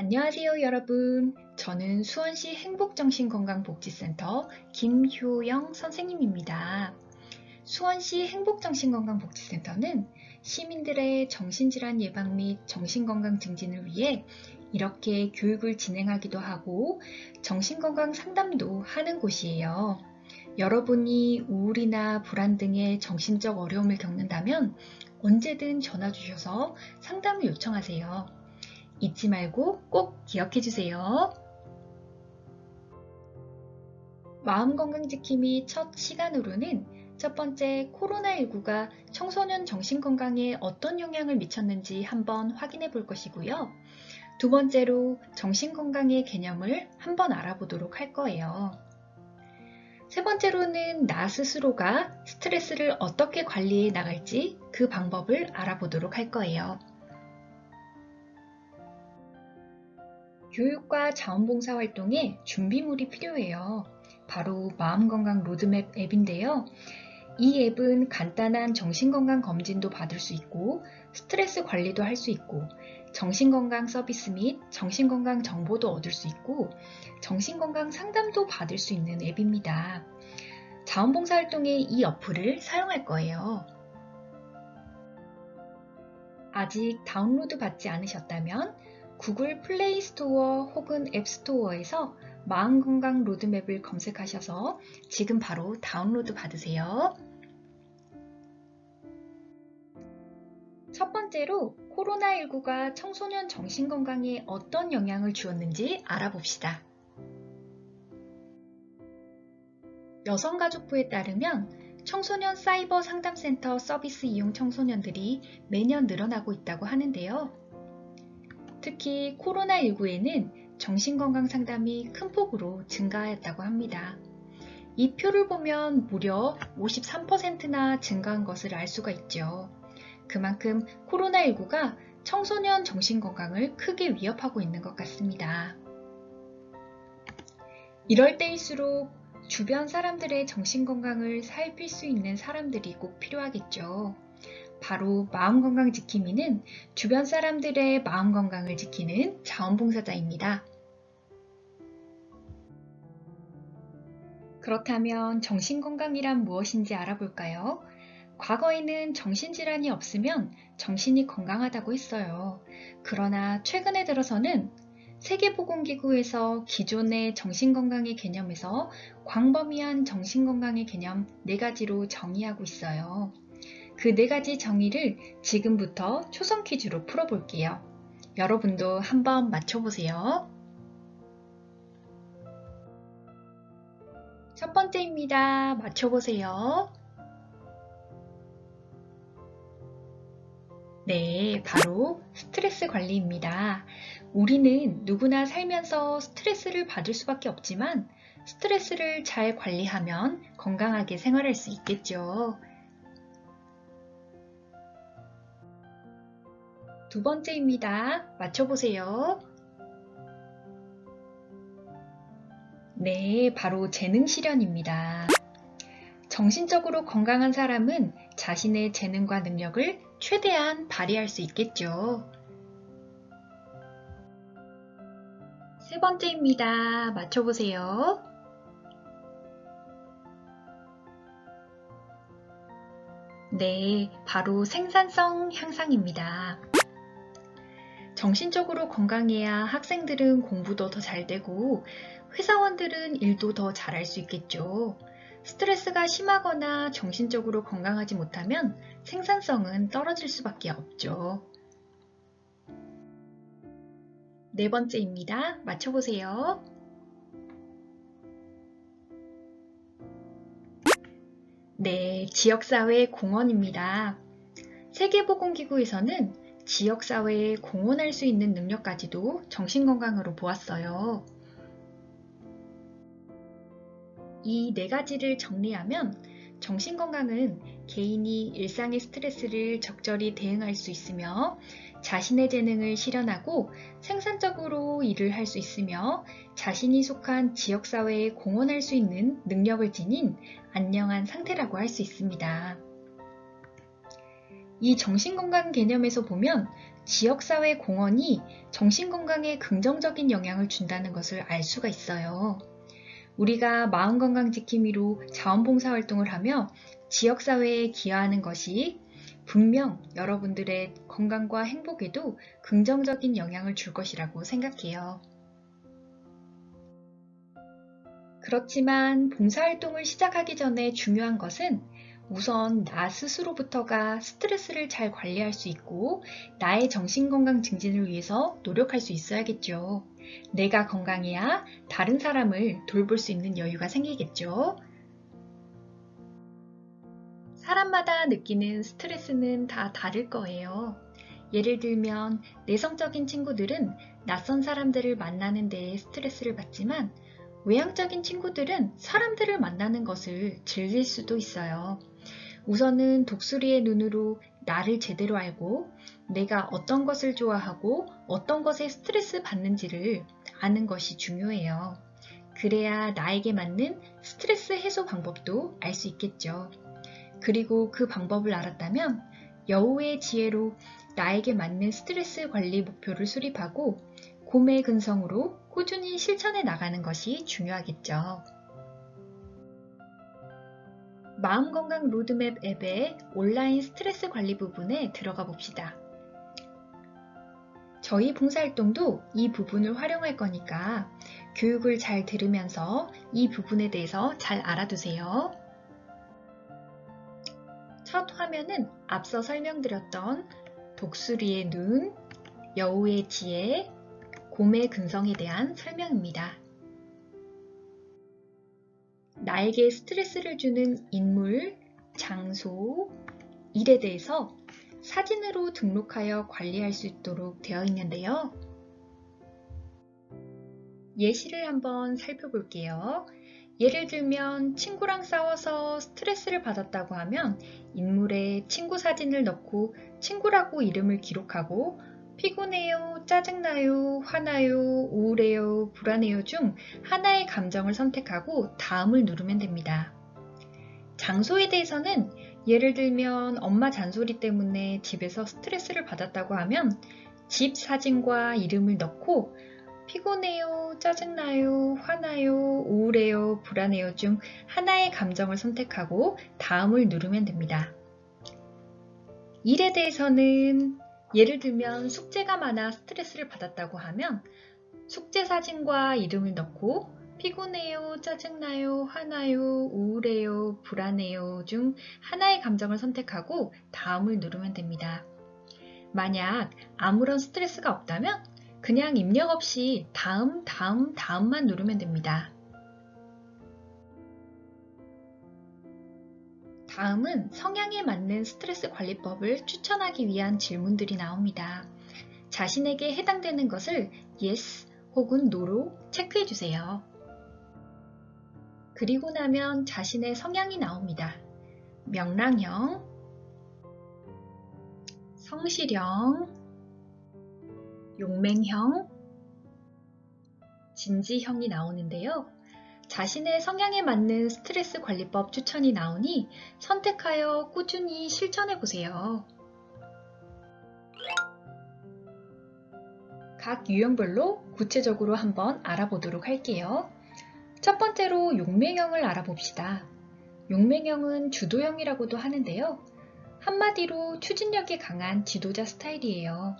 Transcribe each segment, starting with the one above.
안녕하세요 여러분. 저는 수원시 행복정신건강복지센터 김효영 선생님입니다. 수원시 행복정신건강복지센터는 시민들의 정신질환 예방 및 정신건강 증진을 위해 이렇게 교육을 진행하기도 하고 정신건강 상담도 하는 곳이에요. 여러분이 우울이나 불안 등의 정신적 어려움을 겪는다면 언제든 전화 주셔서 상담을 요청하세요. 잊지 말고 꼭 기억해 주세요. 마음건강지킴이 첫 시간으로는 첫 번째 코로나19가 청소년 정신건강에 어떤 영향을 미쳤는지 한번 확인해 볼 것이고요. 두 번째로 정신건강의 개념을 한번 알아보도록 할 거예요. 세 번째로는 나 스스로가 스트레스를 어떻게 관리해 나갈지 그 방법을 알아보도록 할 거예요. 교육과 자원봉사 활동에 준비물이 필요해요. 바로 마음건강 로드맵 앱인데요. 이 앱은 간단한 정신건강 검진도 받을 수 있고 스트레스 관리도 할 수 있고 정신건강 서비스 및 정신건강 정보도 얻을 수 있고 정신건강 상담도 받을 수 있는 앱입니다. 자원봉사 활동에 이 어플을 사용할 거예요. 아직 다운로드 받지 않으셨다면 구글 플레이 스토어 혹은 앱 스토어에서 마음건강 로드맵을 검색하셔서 지금 바로 다운로드 받으세요. 첫 번째로 코로나19가 청소년 정신건강에 어떤 영향을 주었는지 알아봅시다. 여성가족부에 따르면 청소년 사이버 상담센터 서비스 이용 청소년들이 매년 늘어나고 있다고 하는데요. 특히 코로나19에는 정신건강 상담이 큰 폭으로 증가하였다고 합니다. 이 표를 보면 무려 53%나 증가한 것을 알 수가 있죠. 그만큼 코로나19가 청소년 정신건강을 크게 위협하고 있는 것 같습니다. 이럴 때일수록 주변 사람들의 정신건강을 살필 수 있는 사람들이 꼭 필요하겠죠. 바로 마음건강 지킴이는 주변 사람들의 마음건강을 지키는 자원봉사자입니다. 그렇다면 정신건강이란 무엇인지 알아볼까요? 과거에는 정신질환이 없으면 정신이 건강하다고 했어요. 그러나 최근에 들어서는 세계보건기구에서 기존의 정신건강의 개념에서 광범위한 정신건강의 개념 4가지로 정의하고 있어요. 그 네 가지 정의를 지금부터 초성 퀴즈로 풀어볼게요. 여러분도 한번 맞춰보세요. 첫 번째입니다. 맞춰보세요. 네, 바로 스트레스 관리입니다. 우리는 누구나 살면서 스트레스를 받을 수밖에 없지만 스트레스를 잘 관리하면 건강하게 생활할 수 있겠죠. 두 번째입니다. 맞춰보세요. 네, 바로 재능 실현입니다. 정신적으로 건강한 사람은 자신의 재능과 능력을 최대한 발휘할 수 있겠죠. 세 번째입니다. 맞춰보세요. 네, 바로 생산성 향상입니다. 정신적으로 건강해야 학생들은 공부도 더 잘 되고 회사원들은 일도 더 잘할 수 있겠죠. 스트레스가 심하거나 정신적으로 건강하지 못하면 생산성은 떨어질 수밖에 없죠. 네 번째입니다. 맞춰보세요. 네, 지역사회 공헌입니다. 세계보건기구에서는 지역사회에 공헌할 수 있는 능력까지도 정신건강으로 보았어요. 이 네 가지를 정리하면 정신건강은 개인이 일상의 스트레스를 적절히 대응할 수 있으며 자신의 재능을 실현하고 생산적으로 일을 할 수 있으며 자신이 속한 지역사회에 공헌할 수 있는 능력을 지닌 안녕한 상태라고 할 수 있습니다. 이 정신건강 개념에서 보면 지역사회 공헌이 정신건강에 긍정적인 영향을 준다는 것을 알 수가 있어요. 우리가 마음건강 지킴이로 자원봉사 활동을 하며 지역사회에 기여하는 것이 분명 여러분들의 건강과 행복에도 긍정적인 영향을 줄 것이라고 생각해요. 그렇지만 봉사활동을 시작하기 전에 중요한 것은 우선 나 스스로부터가 스트레스를 잘 관리할 수 있고 나의 정신건강 증진을 위해서 노력할 수 있어야겠죠. 내가 건강해야 다른 사람을 돌볼 수 있는 여유가 생기겠죠. 사람마다 느끼는 스트레스는 다 다를 거예요. 예를 들면 내성적인 친구들은 낯선 사람들을 만나는 데에 스트레스를 받지만 외향적인 친구들은 사람들을 만나는 것을 즐길 수도 있어요. 우선은 독수리의 눈으로 나를 제대로 알고 내가 어떤 것을 좋아하고 어떤 것에 스트레스 받는지를 아는 것이 중요해요. 그래야 나에게 맞는 스트레스 해소 방법도 알 수 있겠죠. 그리고 그 방법을 알았다면 여우의 지혜로 나에게 맞는 스트레스 관리 목표를 수립하고 고매 근성으로 꾸준히 실천해 나가는 것이 중요하겠죠. 마음건강 로드맵 앱의 온라인 스트레스 관리 부분에 들어가 봅시다. 저희 봉사활동도 이 부분을 활용할 거니까 교육을 잘 들으면서 이 부분에 대해서 잘 알아두세요. 첫 화면은 앞서 설명드렸던 독수리의 눈, 여우의 지혜, 곰의 근성에 대한 설명입니다. 나에게 스트레스를 주는 인물, 장소, 일에 대해서 사진으로 등록하여 관리할 수 있도록 되어 있는데요. 예시를 한번 살펴볼게요. 예를 들면 친구랑 싸워서 스트레스를 받았다고 하면 인물에 친구 사진을 넣고 친구라고 이름을 기록하고 피곤해요, 짜증나요, 화나요, 우울해요, 불안해요 중 하나의 감정을 선택하고 다음을 누르면 됩니다. 장소에 대해서는 예를 들면 엄마 잔소리 때문에 집에서 스트레스를 받았다고 하면 집 사진과 이름을 넣고 피곤해요, 짜증나요, 화나요, 우울해요, 불안해요 중 하나의 감정을 선택하고 다음을 누르면 됩니다. 일에 대해서는 예를 들면 숙제가 많아 스트레스를 받았다고 하면 숙제 사진과 이름을 넣고 피곤해요, 짜증나요, 화나요, 우울해요, 불안해요 중 하나의 감정을 선택하고 다음을 누르면 됩니다. 만약 아무런 스트레스가 없다면 그냥 입력 없이 다음, 다음, 다음만 누르면 됩니다. 다음은 성향에 맞는 스트레스 관리법을 추천하기 위한 질문들이 나옵니다. 자신에게 해당되는 것을 yes 혹은 no로 체크해 주세요. 그리고 나면 자신의 성향이 나옵니다. 명랑형, 성실형, 용맹형, 진지형이 나오는데요. 자신의 성향에 맞는 스트레스 관리법 추천이 나오니 선택하여 꾸준히 실천해 보세요. 각 유형별로 구체적으로 한번 알아보도록 할게요. 첫 번째로 용맹형을 알아봅시다. 용맹형은 주도형이라고도 하는데요. 한마디로 추진력이 강한 지도자 스타일이에요.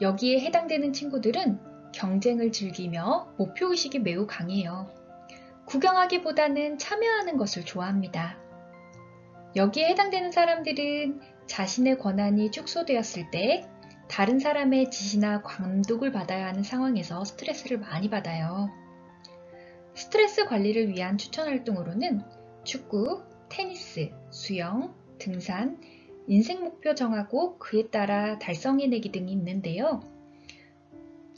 여기에 해당되는 친구들은 경쟁을 즐기며 목표의식이 매우 강해요. 구경하기보다는 참여하는 것을 좋아합니다. 여기에 해당되는 사람들은 자신의 권한이 축소되었을 때 다른 사람의 지시나 감독을 받아야 하는 상황에서 스트레스를 많이 받아요. 스트레스 관리를 위한 추천 활동으로는 축구, 테니스, 수영, 등산, 인생 목표 정하고 그에 따라 달성해내기 등이 있는데요.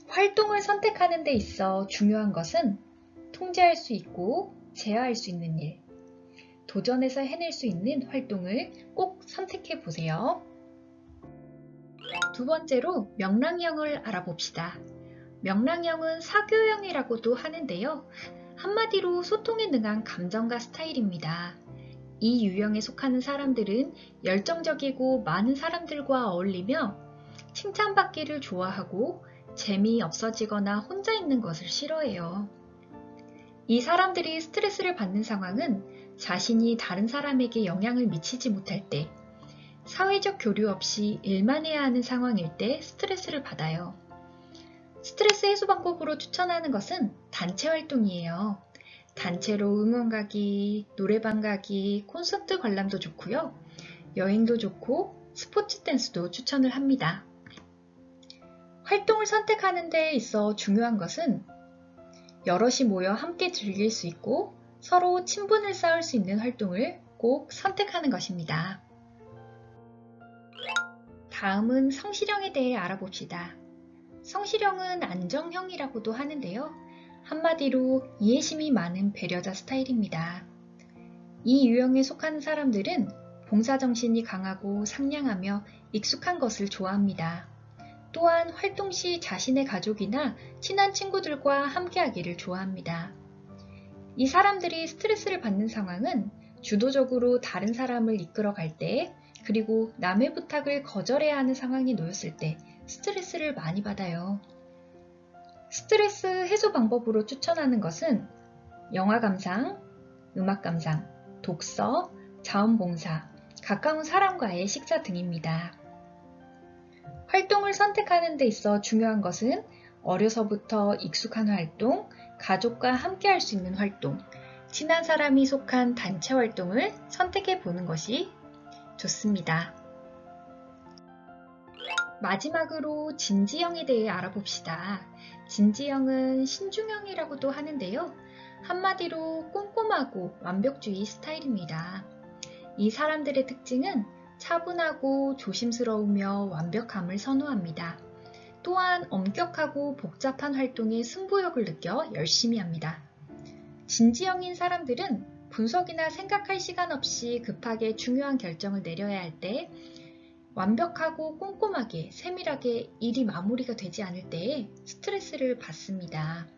활동을 선택하는 데 있어 중요한 것은 통제할 수 있고 제어할 수 있는 일, 도전해서 해낼 수 있는 활동을 꼭 선택해 보세요. 두 번째로 명랑형을 알아봅시다. 명랑형은 사교형이라고도 하는데요. 한마디로 소통에 능한 감정가 스타일입니다. 이 유형에 속하는 사람들은 열정적이고 많은 사람들과 어울리며 칭찬받기를 좋아하고 재미없어지거나 혼자 있는 것을 싫어해요. 이 사람들이 스트레스를 받는 상황은 자신이 다른 사람에게 영향을 미치지 못할 때, 사회적 교류 없이 일만 해야 하는 상황일 때 스트레스를 받아요. 스트레스 해소 방법으로 추천하는 것은 단체 활동이에요. 단체로 응원 가기, 노래방 가기, 콘서트 관람도 좋고요. 여행도 좋고 스포츠 댄스도 추천을 합니다. 활동을 선택하는 데 있어 중요한 것은 여럿이 모여 함께 즐길 수 있고 서로 친분을 쌓을 수 있는 활동을 꼭 선택하는 것입니다. 다음은 성실형에 대해 알아봅시다. 성실형은 안정형이라고도 하는데요. 한마디로 이해심이 많은 배려자 스타일입니다. 이 유형에 속하는 사람들은 봉사정신이 강하고 상냥하며 익숙한 것을 좋아합니다. 또한 활동 시 자신의 가족이나 친한 친구들과 함께하기를 좋아합니다. 이 사람들이 스트레스를 받는 상황은 주도적으로 다른 사람을 이끌어 갈 때, 그리고 남의 부탁을 거절해야 하는 상황이 놓였을 때 스트레스를 많이 받아요. 스트레스 해소 방법으로 추천하는 것은 영화 감상, 음악 감상, 독서, 자원봉사, 가까운 사람과의 식사 등입니다. 활동을 선택하는 데 있어 중요한 것은 어려서부터 익숙한 활동, 가족과 함께 할 수 있는 활동, 친한 사람이 속한 단체 활동을 선택해 보는 것이 좋습니다. 마지막으로 진지형에 대해 알아봅시다. 진지형은 신중형이라고도 하는데요. 한마디로 꼼꼼하고 완벽주의 스타일입니다. 이 사람들의 특징은 차분하고 조심스러우며 완벽함을 선호합니다. 또한 엄격하고 복잡한 활동에 승부욕을 느껴 열심히 합니다. 진지형인 사람들은 분석이나 생각할 시간 없이 급하게 중요한 결정을 내려야 할 때 완벽하고 꼼꼼하게 세밀하게 일이 마무리가 되지 않을 때에 스트레스를 받습니다.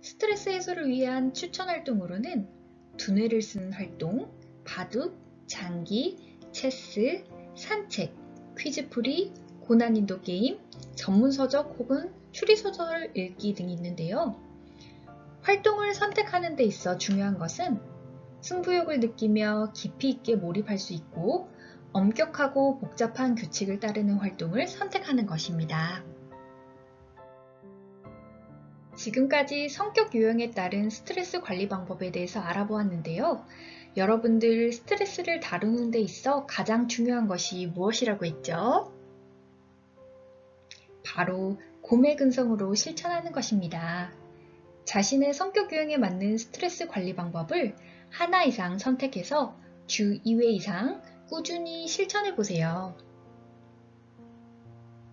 스트레스 해소를 위한 추천 활동으로는 두뇌를 쓰는 활동, 바둑, 장기, 체스, 산책, 퀴즈풀이, 고난인도 게임, 전문서적 혹은 추리소설 읽기 등이 있는데요. 활동을 선택하는 데 있어 중요한 것은 승부욕을 느끼며 깊이 있게 몰입할 수 있고 엄격하고 복잡한 규칙을 따르는 활동을 선택하는 것입니다. 지금까지 성격 유형에 따른 스트레스 관리 방법에 대해서 알아보았는데요. 여러분들 스트레스를 다루는 데 있어 가장 중요한 것이 무엇이라고 했죠? 바로 고매근성으로 실천하는 것입니다. 자신의 성격 유형에 맞는 스트레스 관리 방법을 하나 이상 선택해서 주 2회 이상 꾸준히 실천해 보세요.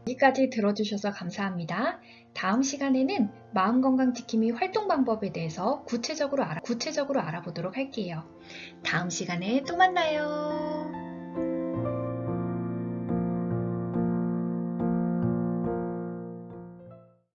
여기까지 들어주셔서 감사합니다. 다음 시간에는 마음건강 지킴이 활동 방법에 대해서 구체적으로, 알아, 구체적으로 알아보도록 할게요. 다음 시간에 또 만나요.